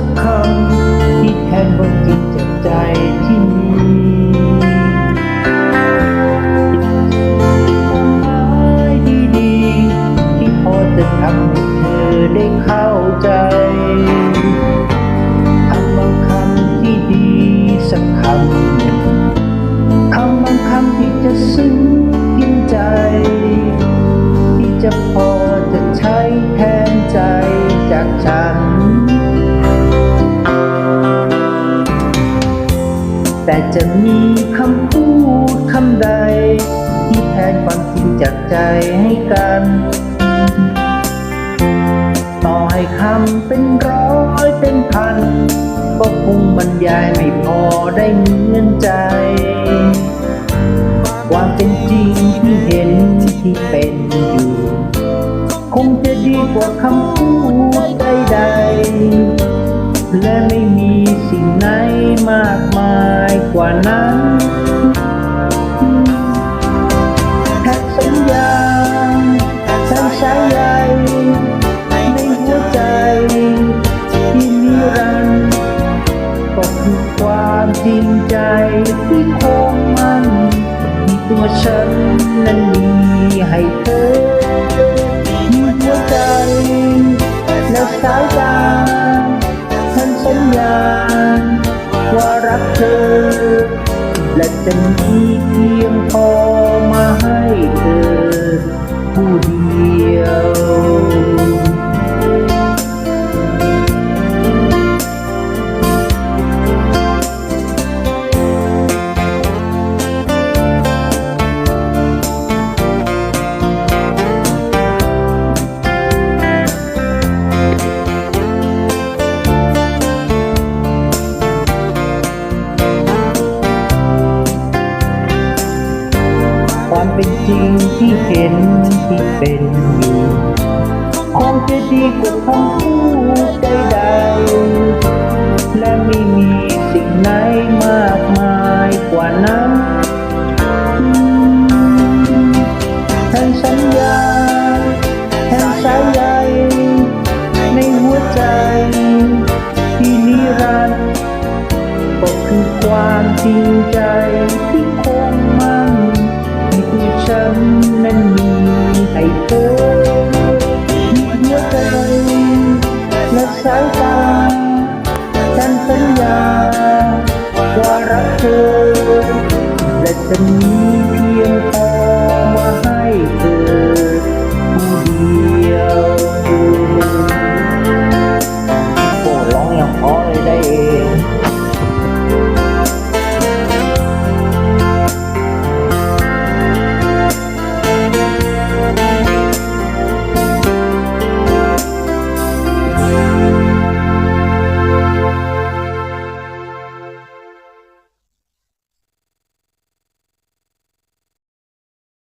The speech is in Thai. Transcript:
ักคำที่แทนความจริงจากใจที่มีดีๆที่พอจะทำให้เธอได้เข้าใจคำบางคำที่ดีสักคำคำบางคำที่จะซึ้ง แต่จะมีคำพูดคำใด ที่แทนความจริงจากใจให้กัน ต่อให้คำเป็นร้อยเป็นพัน ก็คงบรรยายไม่พอได้เหมือนใจ ความเป็นจริงที่เห็นที่เป็นอยู่ คงจะดีกว่าคำพูดใดๆและไม่มีสิ่งไหนมากมาย กว่านั้นแค่สัญญาสัญชาใยในหัวใจที่นิรันดร์ก็คือความจริงใจที่คงมั่นที่ตัวฉันนั้นมีให้เธอมีหัวใจและสายตา และจะมีเพียงพอมาให้เธอผู้ดี ความเป็นจริงที่เห็นที่เป็นอยู่คงจะดีกว่าคำพูดใดๆและไม่มีสิ่งไหนมากมายกว่านั้นฉันสัญญาแทนสายใยในหัวใจที่นิรันดร์ก็คือความจริงใจ และจะมี